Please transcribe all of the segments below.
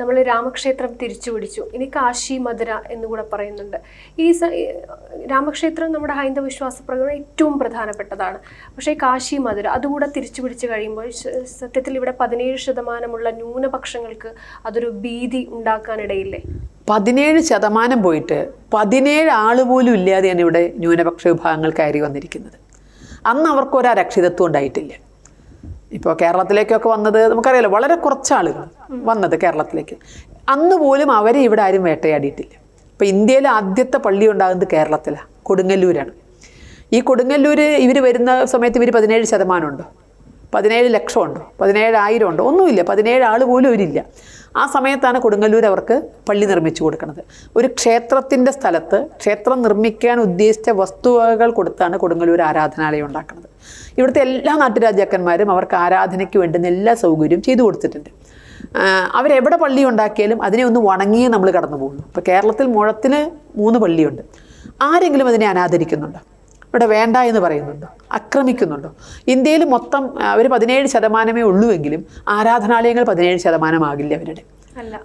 നമ്മൾ രാമക്ഷേത്രം തിരിച്ചു പിടിച്ചു ഇനി കാശി മധുര എന്നുകൂടെ പറയുന്നുണ്ട്. ഈ രാമക്ഷേത്രം നമ്മുടെ ഹൈന്ദവ വിശ്വാസ പ്രകാരം ഏറ്റവും പ്രധാനപ്പെട്ടതാണ്. പക്ഷേ കാശി മധുര അതുകൂടെ തിരിച്ചു പിടിച്ച് കഴിയുമ്പോൾ സത്യത്തിൽ ഇവിടെ പതിനേഴ് ശതമാനമുള്ള ന്യൂനപക്ഷങ്ങൾക്ക് അതൊരു ഭീതി ഉണ്ടാക്കാനിടയില്ലേ? പതിനേഴ് ശതമാനം പോയിട്ട് പതിനേഴ് ആൾ പോലും ഇല്ലാതെയാണ് ഇവിടെ ന്യൂനപക്ഷ വിഭാഗങ്ങൾ കയറി വന്നിരിക്കുന്നത്. അന്ന് അവർക്കൊരു അരക്ഷിതത്വം ഉണ്ടായിട്ടില്ല. ഇപ്പോൾ കേരളത്തിലേക്കൊക്കെ വന്നത് നമുക്കറിയാലോ വളരെ കുറച്ച് ആളുകൾ വന്നത് കേരളത്തിലേക്ക്. അന്ന് പോലും അവരെ ഇവിടെ ആരും വേട്ടയാടിയിട്ടില്ല. ഇപ്പോൾ ഇന്ത്യയിലെ ആദ്യത്തെ പള്ളി ഉണ്ടാകുന്നത് കേരളത്തിലാണ് കൊടുങ്ങല്ലൂരാണ്. ഈ കൊടുങ്ങല്ലൂർ ഇവർ വരുന്ന സമയത്ത് ഇവർ പതിനേഴ് ശതമാനം ഉണ്ടോ? പതിനേഴ് ലക്ഷം ഉണ്ടോ? പതിനേഴായിരം ഉണ്ടോ? ഒന്നുമില്ല പതിനേഴ് ആൾ പോലും ഇവരില്ല. ആ സമയത്താണ് കൊടുങ്ങല്ലൂർ അവർക്ക് പള്ളി നിർമ്മിച്ചു കൊടുക്കുന്നത്. ഒരു ക്ഷേത്രത്തിന്റെ സ്ഥലത്ത് ക്ഷേത്രം നിർമ്മിക്കാൻ ഉദ്ദേശിച്ച വസ്തുവകകൾ കൊടുത്താണ് കൊടുങ്ങല്ലൂർ ആരാധനാലയം ഉണ്ടാക്കുന്നത്. ഇവിടുത്തെ എല്ലാ നാട്ടുരാജാക്കന്മാരും അവർക്ക് ആരാധനയ്ക്ക് വേണ്ടുന്ന എല്ലാ സൗകര്യവും ചെയ്തു കൊടുത്തിട്ടുണ്ട്. അവരെവിടെ പള്ളി ഉണ്ടാക്കിയാലും അതിനെ ഒന്ന് വണങ്ങിയേ നമ്മൾ കടന്നു പോകുള്ളൂ ഇപ്പോൾ കേരളത്തിൽ മുഴത്തിന് മൂന്ന് പള്ളിയുണ്ട്. ആരെങ്കിലും അതിനെ അനാദരിക്കുന്നുണ്ടോ? ഇവിടെ വേണ്ട എന്ന് പറയുന്നുണ്ടോ? ആക്രമിക്കുന്നുണ്ടോ ഇന്ത്യയിൽ മൊത്തം അവർ പതിനേഴ് ശതമാനമേ ഉള്ളൂവെങ്കിലും ആരാധനാലയങ്ങൾ പതിനേഴ് ശതമാനമാകില്ല അവരുടെ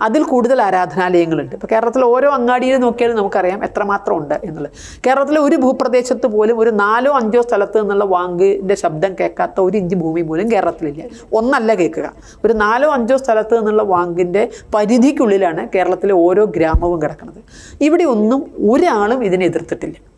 അതിൽ കൂടുതൽ ആരാധനാലയങ്ങളുണ്ട്. ഇപ്പോൾ കേരളത്തിലെ ഓരോ അങ്ങാടിയിൽ നോക്കിയാലും നമുക്കറിയാം എത്രമാത്രം ഉണ്ട് എന്നുള്ളത്. കേരളത്തിലെ ഒരു ഭൂപ്രദേശത്ത് പോലും ഒരു നാലോ അഞ്ചോ സ്ഥലത്ത് നിന്നുള്ള വാങ്കിന്റെ ശബ്ദം കേൾക്കാത്ത ഒരു ഇഞ്ച് ഭൂമി പോലും കേരളത്തിലില്ല. ഒന്നല്ല കേൾക്കുക. ഒരു നാലോ അഞ്ചോ സ്ഥലത്ത് നിന്നുള്ള വാങ്കിന്റെ പരിധിക്കുള്ളിലാണ് കേരളത്തിലെ ഓരോ ഗ്രാമവും കിടക്കുന്നത്. ഇവിടെ ഒന്നും ഒരാളും ഇതിനെ എതിർത്തിട്ടില്ല.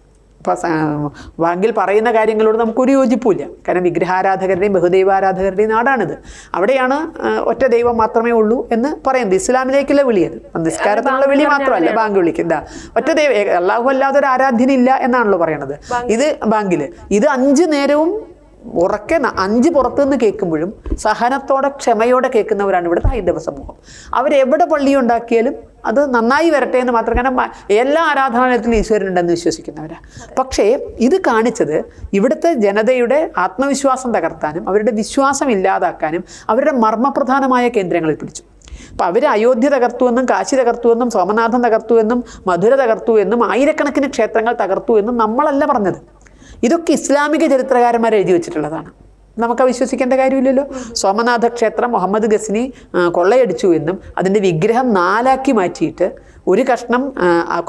വാങ്കിൽ പറയുന്ന കാര്യങ്ങളോട് നമുക്കൊരു യോജിപ്പില്ല കാരണം വിഗ്രഹാരാധകരുടെയും ബഹുദൈവാരാധകരുടെയും നാടാണിത്. അവിടെയാണ് ഒറ്റ ദൈവം മാത്രമേ ഉള്ളൂ എന്ന് പറയുന്നത്. ഇസ്ലാമിലേക്കുള്ള വിളിയത്. നിസ്കാരത്തിനുള്ള വിളി മാത്രമല്ല ബാങ്ക് വിളിക്കുന്ന ഒറ്റ ദൈവം അള്ളാഹു അല്ലാതെ ഒരു ആരാധ്യനില്ല എന്നാണല്ലോ പറയണത്. ഇത് ബാങ്കിൽ ഇത് അഞ്ച് നേരവും ഉറക്കെ അഞ്ച് പുറത്തുനിന്ന് കേൾക്കുമ്പോഴും സഹനത്തോടെ ക്ഷമയോടെ കേൾക്കുന്നവരാണ് ഇവിടുത്തെ ഹൈന്ദവ സമൂഹം. അവരെവിടെ പള്ളി ഉണ്ടാക്കിയാലും അത് നന്നായി വരട്ടെ എന്ന് മാത്രം. കാരണം എല്ലാ ആരാധനാലയത്തിലും ഈശ്വരനുണ്ടെന്ന് വിശ്വസിക്കുന്നവരാണ് പക്ഷേ ഇത് കാണിച്ചത് ഇവിടുത്തെ ജനതയുടെ ആത്മവിശ്വാസം തകർത്താനും അവരുടെ വിശ്വാസം ഇല്ലാതാക്കാനും അവരുടെ മർമ്മപ്രധാനമായ കേന്ദ്രങ്ങളിൽ പിടിച്ചു. അപ്പം അവർ അയോധ്യ തകർത്തു എന്നും കാശി തകർത്തു എന്നും സോമനാഥൻ തകർത്തു എന്നും മധുര തകർത്തു എന്നും ആയിരക്കണക്കിന് ക്ഷേത്രങ്ങൾ തകർത്തു എന്നും നമ്മളല്ല പറഞ്ഞത്. ഇതൊക്കെ ഇസ്ലാമിക ചരിത്രകാരന്മാർ എഴുതി വെച്ചിട്ടുള്ളതാണ്. നമുക്ക് വിശ്വസിക്കേണ്ട കാര്യമില്ലല്ലോ. സോമനാഥ ക്ഷേത്രം മുഹമ്മദ് ഗസ്നി കൊള്ളയടിച്ചു എന്നും അതിന്റെ വിഗ്രഹം നാലാക്കി മാറ്റിയിട്ട് ഒരു കഷ്ണം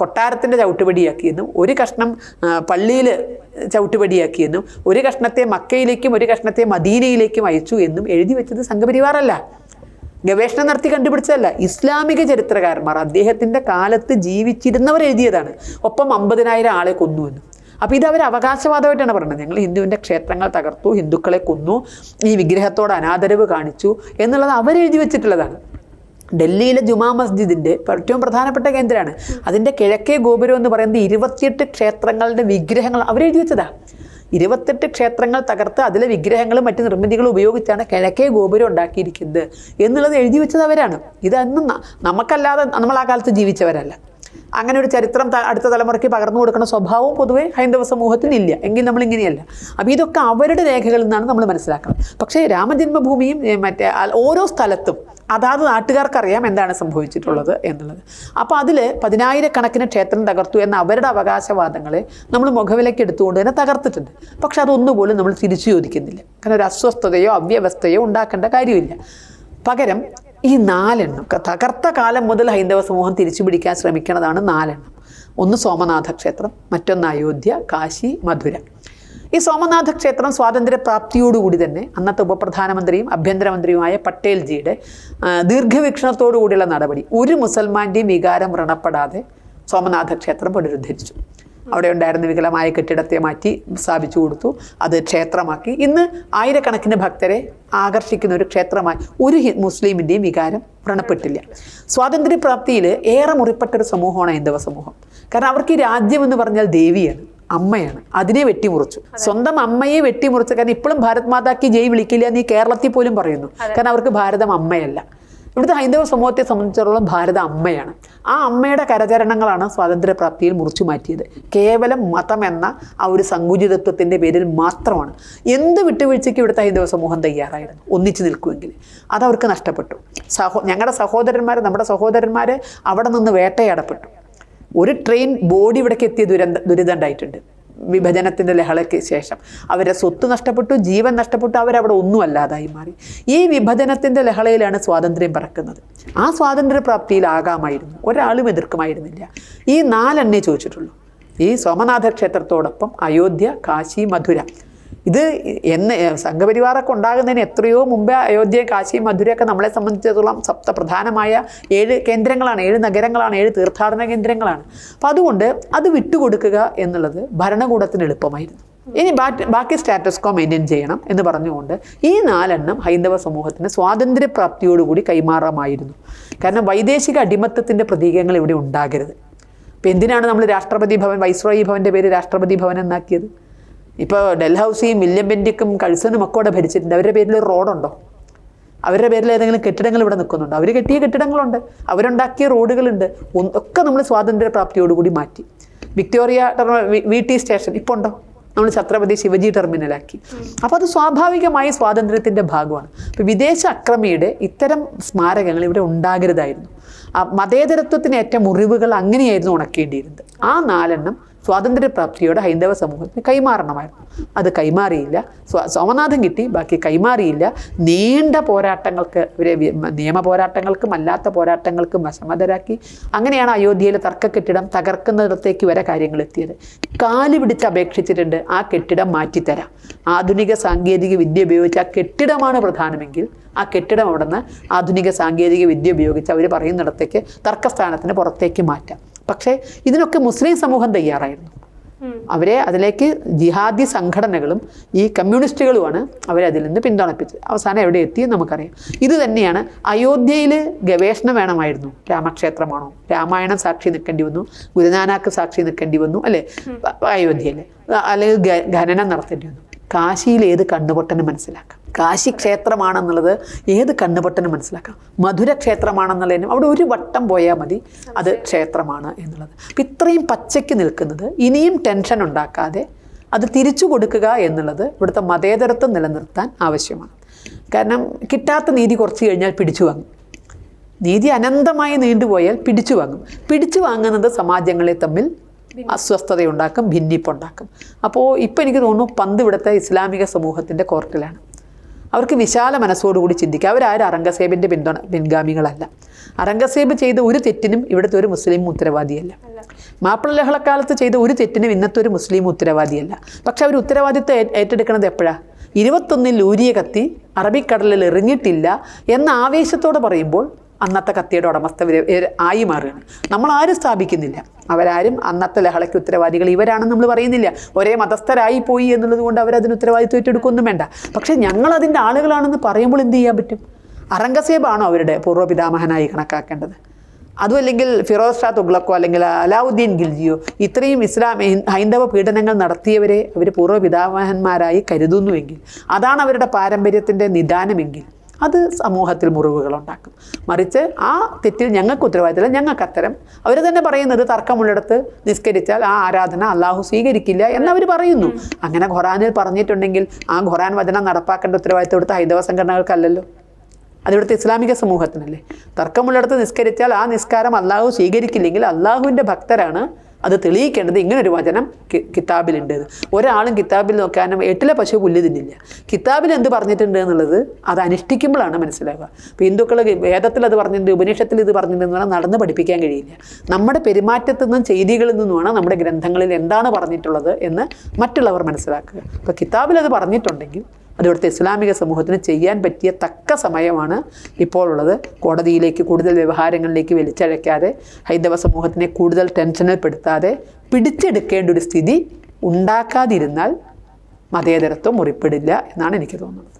കൊട്ടാരത്തിന്റെ ചവിട്ടുപടിയാക്കിയെന്നും ഒരു കഷ്ണം പള്ളിയിൽ ചവിട്ടുപടിയാക്കിയെന്നും ഒരു കഷ്ണത്തെ മക്കയിലേക്കും ഒരു കഷ്ണത്തെ മദീനയിലേക്കും അയച്ചു എന്നും എഴുതി വെച്ചത് സംഘപരിവാറല്ല. ഗവേഷണം നടത്തി കണ്ടുപിടിച്ചതല്ല. ഇസ്ലാമിക ചരിത്രകാരന്മാർ അദ്ദേഹത്തിന്റെ കാലത്ത് ജീവിച്ചിരുന്നവർ എഴുതിയതാണ് ഒപ്പം അമ്പതിനായിരം ആളെ കൊന്നു എന്ന്. അപ്പോൾ ഇത് അവർ അവകാശവാദമായിട്ടാണ് പറയുന്നത്. ഞങ്ങൾ ഹിന്ദുവിന്റെ ക്ഷേത്രങ്ങൾ തകർത്തു ഹിന്ദുക്കളെ കൊന്നു ഈ വിഗ്രഹത്തോട് അനാദരവ് കാണിച്ചു എന്നുള്ളത് അവരെഴുതി വെച്ചിട്ടുള്ളതാണ്. ഡൽഹിയിലെ ജുമാ മസ്ജിദിന്റെ ഏറ്റവും പ്രധാനപ്പെട്ട കേന്ദ്രമാണ്. അതിന്റെ കിഴക്കേ ഗോപുരം എന്ന് പറയുന്നത് ഇരുപത്തിയെട്ട് ക്ഷേത്രങ്ങളുടെ വിഗ്രഹങ്ങൾ അവരെഴുതി വെച്ചതാണ് ഇരുപത്തെട്ട് ക്ഷേത്രങ്ങൾ തകർത്ത് അതിലെ വിഗ്രഹങ്ങളും മറ്റ് നിർമ്മിതികളും ഉപയോഗിച്ചാണ് കിഴക്കേ ഗോപുരം ഉണ്ടാക്കിയിരിക്കുന്നത് എന്നുള്ളത് എഴുതി വെച്ചത് അവരാണ്. ഇതെന്നും നമുക്കല്ലാതെ നമ്മൾ ആ കാലത്ത് ജീവിച്ചവരല്ല. അങ്ങനെ ഒരു ചരിത്രം അടുത്ത തലമുറയ്ക്ക് പകർന്നു കൊടുക്കുന്ന സ്വഭാവവും പൊതുവെ ഹൈന്ദവ സമൂഹത്തിനില്ല. എങ്കിൽ നമ്മൾ ഇങ്ങനെയല്ല. അപ്പോൾ ഇതൊക്കെ അവരുടെ രേഖകളിൽ നിന്നാണ് നമ്മൾ മനസ്സിലാക്കുന്നത്. പക്ഷേ രാമജന്മഭൂമിയും മറ്റേ ഓരോ സ്ഥലത്തും അതാത് നാട്ടുകാർക്കറിയാം എന്താണ് സംഭവിച്ചിട്ടുള്ളത് എന്നുള്ളത്. അപ്പോൾ അതിൽ പതിനായിരക്കണക്കിന് ക്ഷേത്രം തകർത്തു എന്ന അവരുടെ അവകാശവാദങ്ങളെ നമ്മൾ മുഖവിലയ്ക്ക് എടുത്തുകൊണ്ട് തന്നെ തകർത്തിട്ടുണ്ട്. പക്ഷെ അതൊന്നുപോലും നമ്മൾ തിരിച്ചു ചോദിക്കുന്നില്ല. കാരണം ഒരു അസ്വസ്ഥതയോ അവ്യവസ്ഥയോ ഉണ്ടാക്കേണ്ട കാര്യമില്ല. പകരം ഈ നാലെണ്ണം തകർത്ത കാലം മുതൽ ഹൈന്ദവ സമൂഹം തിരിച്ചു പിടിക്കാൻ ശ്രമിക്കുന്നതാണ് നാലെണ്ണം. ഒന്ന് സോമനാഥ ക്ഷേത്രം മറ്റൊന്ന് അയോധ്യ കാശി മധുര. ഈ സോമനാഥ ക്ഷേത്രം സ്വാതന്ത്ര്യ പ്രാപ്തിയോടുകൂടി തന്നെ അന്നത്തെ ഉപപ്രധാനമന്ത്രിയും ആഭ്യന്തരമന്ത്രിയുമായ പട്ടേൽജിയുടെ ദീർഘവീക്ഷണത്തോടു കൂടിയുള്ള നടപടി ഒരു മുസൽമാന്റെയും വികാരം വ്രണപ്പെടാതെ സോമനാഥ ക്ഷേത്രം പുനരുദ്ധരിച്ചു. അവിടെ ഉണ്ടായിരുന്ന വികലമായ കെട്ടിടത്തെ മാറ്റി സ്ഥാപിച്ചു കൊടുത്തു. അത് ക്ഷേത്രമാക്കി. ഇന്ന് ആയിരക്കണക്കിന് ഭക്തരെ ആകർഷിക്കുന്ന ഒരു ക്ഷേത്രമായി ഒരു മുസ്ലിമിന്റെയും വികാരം വ്രണപ്പെട്ടില്ല. സ്വാതന്ത്ര്യപ്രാപ്തിയിൽ ഏറെ മുറിപ്പെട്ട ഒരു സമൂഹമാണ് ഹൈന്ദവ സമൂഹം. കാരണം അവർക്ക് ഈ രാജ്യം എന്ന് പറഞ്ഞാൽ ദേവിയാണ് അമ്മയാണ്. അതിനെ വെട്ടിമുറിച്ചു. സ്വന്തം അമ്മയെ വെട്ടിമുറിച്ചു കാരണം ഇപ്പോഴും ഭാരത് മാതാക്ക് ജയ് വിളിക്കില്ല എന്ന് ഈ കേരളത്തിൽ പോലും പറയുന്നു. കാരണം അവർക്ക് ഭാരതം അമ്മയല്ല. ഇവിടുത്തെ ഹൈന്ദവ സമൂഹത്തെ സംബന്ധിച്ചിടത്തോളം ഭാരത അമ്മയാണ്. ആ അമ്മയുടെ കരചരണങ്ങളാണ് സ്വാതന്ത്ര്യപ്രാപ്തിയിൽ മുറിച്ചു മാറ്റിയത്. കേവലം മതം എന്ന ആ ഒരു സങ്കുചിതത്വത്തിന്റെ പേരിൽ മാത്രമാണ്. എന്ത് വിട്ടുവീഴ്ചയ്ക്ക് ഇവിടുത്തെ ഹൈന്ദവ സമൂഹം തയ്യാറായിരുന്നു? ഒന്നിച്ചു നിൽക്കുമെങ്കിൽ. അതവർക്ക് നഷ്ടപ്പെട്ടു. സഹോ ഞങ്ങളുടെ സഹോദരന്മാർ നമ്മുടെ സഹോദരന്മാർ അവിടെ നിന്ന് വേട്ടയാടപ്പെട്ടു. ഒരു ട്രെയിൻ ബോഡി ഇവിടേക്ക് എത്തിയ ദുരന്ത ദുരിതം ഉണ്ടായിട്ടുണ്ട്. വിഭജനത്തിന്റെ ലഹളയ്ക്ക് ശേഷം. അവരുടെ സ്വത്ത് നഷ്ടപ്പെട്ടു ജീവൻ നഷ്ടപ്പെട്ടു അവരവിടെ ഒന്നും അല്ലാതായി മാറി. ഈ വിഭജനത്തിന്റെ ലഹളയിലാണ് സ്വാതന്ത്ര്യം പറക്കുന്നത്. ആ സ്വാതന്ത്ര്യപ്രാപ്തിയിലാകാമായിരുന്നു ഒരാളും എതിർക്കുമായിരുന്നില്ല. ഈ നാലെണ്ണേ ചോദിച്ചിട്ടുള്ളൂ. ഈ സോമനാഥ ക്ഷേത്രത്തോടൊപ്പം അയോധ്യ കാശി മധുര. ഇത് എന്ന് സംഘപരിവാറൊക്കെ ഉണ്ടാകുന്നതിന് എത്രയോ മുമ്പേ അയോധ്യ കാശി മധുരയൊക്കെ നമ്മളെ സംബന്ധിച്ചിടത്തോളം സപ്ത പ്രധാനമായ ഏഴ് കേന്ദ്രങ്ങളാണ് ഏഴ് നഗരങ്ങളാണ് ഏഴ് തീർത്ഥാടന കേന്ദ്രങ്ങളാണ്. അപ്പം അതുകൊണ്ട് അത് വിട്ടുകൊടുക്കുക എന്നുള്ളത് ഭരണകൂടത്തിന് എളുപ്പമായിരുന്നു. ഇനി ബാക്കി സ്റ്റാറ്റസ് കോ മെയിന്റെയിൻ ചെയ്യണം എന്ന് പറഞ്ഞുകൊണ്ട് ഈ നാലെണ്ണം ഹൈന്ദവ സമൂഹത്തിന് സ്വാതന്ത്ര്യപ്രാപ്തിയോടുകൂടി കൈമാറാമായിരുന്നു. കാരണം വൈദേശിക അടിമത്തത്തിന്റെ പ്രതീകങ്ങൾ ഇവിടെ ഉണ്ടാകരുത്. ഇപ്പം എന്തിനാണ് നമ്മൾ രാഷ്ട്രപതി ഭവൻ വൈസ്രോയി ഭവന്റെ പേര് രാഷ്ട്രപതി ഭവൻ എന്നാക്കിയത്? ഇപ്പോൾ ഡൽഹൌസിയും വില്യം ബെൻഡിക്കും കഴ്സനും ഒക്കെ അവിടെ ഭരിച്ചിട്ടുണ്ട്. അവരുടെ പേരിൽ ഒരു റോഡുണ്ടോ? അവരുടെ പേരിൽ ഏതെങ്കിലും കെട്ടിടങ്ങൾ ഇവിടെ നിൽക്കുന്നുണ്ട്? അവർ കെട്ടിയ കെട്ടിടങ്ങളുണ്ട്. അവരുണ്ടാക്കിയ റോഡുകളുണ്ട്. ഒക്കെ നമ്മൾ സ്വാതന്ത്ര്യപ്രാപ്തിയോടുകൂടി മാറ്റി. വിക്ടോറിയ വി- ടി സ്റ്റേഷൻ ഇപ്പോൾ ഉണ്ടോ? നമ്മൾ ഛത്രപതി ശിവജി ടെർമിനലാക്കി. അപ്പോൾ അത് സ്വാഭാവികമായി സ്വാതന്ത്ര്യത്തിന്റെ ഭാഗമാണ്. അപ്പോൾ വിദേശ അക്രമിയുടെ ഇത്തരം സ്മാരകങ്ങൾ ഇവിടെ ഉണ്ടാകരുതായിരുന്നു. ആ മതേതരത്വത്തിന് ഏറ്റ മുറിവുകൾ അങ്ങനെയായിരുന്നു ഉണക്കേണ്ടിയിരുന്നത്. ആ നാലെണ്ണം സ്വാതന്ത്ര്യപ്രാപ്തിയോടെ ഹൈന്ദവ സമൂഹത്തിന് കൈമാറണമായിരുന്നു. അത് കൈമാറിയില്ല. സോമനാഥൻ കിട്ടി ബാക്കി കൈമാറിയില്ല. നീണ്ട പോരാട്ടങ്ങൾക്ക് ഇവരെ നിയമ പോരാട്ടങ്ങൾക്കും അല്ലാത്ത പോരാട്ടങ്ങൾക്കും വശമതരാക്കി അങ്ങനെയാണ് അയോധ്യയിലെ തർക്ക കെട്ടിടം തകർക്കുന്നിടത്തേക്ക് വരെ കാര്യങ്ങൾ എത്തിയത്. കാൽ പിടിച്ച് അപേക്ഷിച്ചിട്ടുണ്ട് ആ കെട്ടിടം മാറ്റിത്തരാം. ആധുനിക സാങ്കേതിക വിദ്യ ഉപയോഗിച്ച് ആ കെട്ടിടമാണ് പ്രധാനമെങ്കിൽ ആ കെട്ടിടം അവിടെ നിന്ന് ആധുനിക സാങ്കേതിക വിദ്യ ഉപയോഗിച്ച് അവർ പറയുന്നിടത്തേക്ക് തർക്കസ്ഥാനത്തിന് പുറത്തേക്ക് മാറ്റാം. പക്ഷേ ഇതിനൊക്കെ മുസ്ലിം സമൂഹം തയ്യാറായിരുന്നു. അവരെ അതിലേക്ക് ജിഹാദി സംഘടനകളും ഈ കമ്മ്യൂണിസ്റ്റുകളുമാണ് അവരെ അതിൽ നിന്ന് പിന്തുണപ്പിച്ചത്. അവസാനം എവിടെ എത്തി നമുക്കറിയാം. ഇത് തന്നെയാണ് അയോധ്യയിൽ ഗവേഷണം വേണമായിരുന്നു. രാമക്ഷേത്രമാണോ? രാമായണം സാക്ഷി നിൽക്കേണ്ടി വന്നു. ഗുരുനാനാക്ക് സാക്ഷി നിൽക്കേണ്ടി വന്നു അല്ലേ? അയോധ്യയിൽ അല്ലെങ്കിൽ ഖനനം നടത്തേണ്ടി വന്നു. കാശിയിൽ ഏത് കണ്ണുപൊട്ടനും മനസ്സിലാക്കാം. കാശി ക്ഷേത്രമാണെന്നുള്ളത് ഏത് കണ്ണുപൊട്ടനും മനസ്സിലാക്കാം. മധുര ക്ഷേത്രമാണെന്നുള്ളതിനും അവിടെ ഒരു വട്ടം പോയാൽ മതി. അത് ക്ഷേത്രമാണ് എന്നുള്ളത്. അപ്പം ഇത്രയും പച്ചയ്ക്ക് നിൽക്കുന്നത് ഇനിയും ടെൻഷൻ ഉണ്ടാക്കാതെ അത് തിരിച്ചു കൊടുക്കുക എന്നുള്ളത് ഇവിടുത്തെ മതേതരത്വം നിലനിർത്താൻ ആവശ്യമാണ്. കാരണം കിട്ടാത്ത നീതി കുറച്ച് കഴിഞ്ഞാൽ പിടിച്ചു വാങ്ങും. നീതി അനന്തമായി നീണ്ടുപോയാൽ പിടിച്ചു വാങ്ങും. പിടിച്ചു വാങ്ങുന്നത് സമാജങ്ങളെ തമ്മിൽ അസ്വസ്ഥതയുണ്ടാക്കും ഭിന്നിപ്പുണ്ടാക്കും. അപ്പോൾ ഇപ്പോൾ എനിക്ക് തോന്നുന്നു പന്ത് ഇവിടുത്തെ ഇസ്ലാമിക സമൂഹത്തിന്റെ കോർട്ടിലാണ്. അവർക്ക് വിശാല മനസ്സോടുകൂടി ചിന്തിക്കുക. അവരാരും? അറംഗസേബിന്റെ പിന്തുണ പിൻഗാമികളല്ല. അറംഗസേബ് ചെയ്ത ഒരു തെറ്റിനും ഇവിടുത്തെ ഒരു മുസ്ലിം ഉത്തരവാദിയല്ല. മാപ്പിള ലഹളക്കാലത്ത് ചെയ്ത ഒരു തെറ്റിനും ഇന്നത്തെ ഒരു മുസ്ലിം ഉത്തരവാദിയല്ല. പക്ഷെ അവർ ഉത്തരവാദിത്വം ഏറ്റെടുക്കുന്നത് എപ്പോഴാണ് ഇരുപത്തൊന്നിൽ ഊരിയ കത്തി അറബിക്കടലിൽ എറിഞ്ഞിട്ടില്ല എന്ന ആവേശത്തോടെ പറയുമ്പോൾ അന്നത്തെ കത്തിയുടെ ഉടമസ്ഥ ആയി മാറുകയാണ്. നമ്മൾ ആരും സ്ഥാപിക്കുന്നില്ല. അവരാരും അന്നത്തെ ലഹളയ്ക്ക് ഉത്തരവാദികൾ ഇവരാണെന്ന് നമ്മൾ പറയുന്നില്ല. ഒരേ മതസ്ഥരായി പോയി എന്നുള്ളത് കൊണ്ട് അവരതിന് ഉത്തരവാദിത്വം ഏറ്റെടുക്കൊന്നും വേണ്ട. പക്ഷേ ഞങ്ങൾ അതിന്റെ ആളുകളാണെന്ന് പറയുമ്പോൾ എന്ത് ചെയ്യാൻ പറ്റും? അറംഗസേബാണോ അവരുടെ പൂർവപിതാമഹനായി കണക്കാക്കേണ്ടത്? അതും അല്ലെങ്കിൽ ഫിറോസ് ഷാ തുഗ്ലക്കോ അല്ലെങ്കിൽ അലാവുദ്ദീൻ ഗിൽജിയോ ഇത്രയും ഇസ്ലാം ഹൈന്ദവ പീഡനങ്ങൾ നടത്തിയവരെ അവർ പൂർവപിതാമഹന്മാരായി കരുതുന്നുവെങ്കിൽ അതാണ് അവരുടെ പാരമ്പര്യത്തിന്റെ നിദാനമെങ്കിൽ അത് സമൂഹത്തിൽ മുറിവുകൾ ഉണ്ടാക്കും മറിച്ച് ആ തെറ്റിൽ ഞങ്ങൾക്ക് ഉത്തരവാദിത്തമില്ല ഞങ്ങൾക്ക് അത്തരം. അവർ തന്നെ പറയുന്നത് തർക്കമുള്ളിടത്ത് നിസ്കരിച്ചാൽ ആ ആരാധന അള്ളാഹു സ്വീകരിക്കില്ല എന്നവർ പറയുന്നു. അങ്ങനെ ഖുറാനിൽ പറഞ്ഞിട്ടുണ്ടെങ്കിൽ ആ ഖുറാൻ വചനം നടപ്പാക്കേണ്ട ഉത്തരവാദിത്തം ഇവിടുത്തെ ഹൈന്ദവ സംഘടനകൾക്കല്ലല്ലോ. അതിവിടുത്തെ ഇസ്ലാമിക സമൂഹത്തിനല്ലേ. തർക്കമുള്ളിടത്ത് നിസ്കരിച്ചാൽ ആ നിസ്കാരം അള്ളാഹു സ്വീകരിക്കില്ലെങ്കിൽ അള്ളാഹുവിന്റെ ഭക്തരാണ് അത് തെളിയിക്കേണ്ടത് ഒരു വചനം കിതാബിലുണ്ട്. ഒരാളും കിതാബിൽ നോക്കാനും എട്ടിലെ പശു പുല്ല് തിന്നില്ല. കിതാബിൽ എന്ത് പറഞ്ഞിട്ടുണ്ട് എന്നുള്ളത് അത് അനുഷ്ഠിക്കുമ്പോഴാണ് മനസ്സിലാവുക. ഇപ്പോൾ ഹിന്ദുക്കൾ വേദത്തിൽ അത് പറഞ്ഞിട്ടുണ്ട് ഉപനിഷത്തിൽ ഇത് പറഞ്ഞിട്ടുണ്ട് എന്ന് പറഞ്ഞാൽ നടന്ന് പഠിപ്പിക്കാൻ കഴിയില്ല. നമ്മുടെ പെരുമാറ്റത്തിൽ നിന്നും ചെയ്തികളിൽ നിന്നുമാണ് നമ്മുടെ ഗ്രന്ഥങ്ങളിൽ എന്താണ് പറഞ്ഞിട്ടുള്ളത് എന്ന് മറ്റുള്ളവർ മനസ്സിലാക്കുക. അപ്പോൾ കിതാബിൽ അത് പറഞ്ഞിട്ടുണ്ടെങ്കിൽ അത് ഇവിടുത്തെ ഇസ്ലാമിക സമൂഹത്തിന് ചെയ്യാൻ പറ്റിയ തക്ക സമയമാണ് ഇപ്പോൾ ഉള്ളത് കോടതിയിലേക്ക് കൂടുതൽ വ്യവഹാരങ്ങളിലേക്ക് വലിച്ചഴയ്ക്കാതെ ഹൈന്ദവ സമൂഹത്തിനെ കൂടുതൽ ടെൻഷനിൽ പെടുത്താതെ പിടിച്ചെടുക്കേണ്ട ഒരു സ്ഥിതി ഉണ്ടാക്കാതിരുന്നാൽ മതേതരത്വം മുറിപ്പെടില്ല എന്നാണ് എനിക്ക് തോന്നുന്നത്.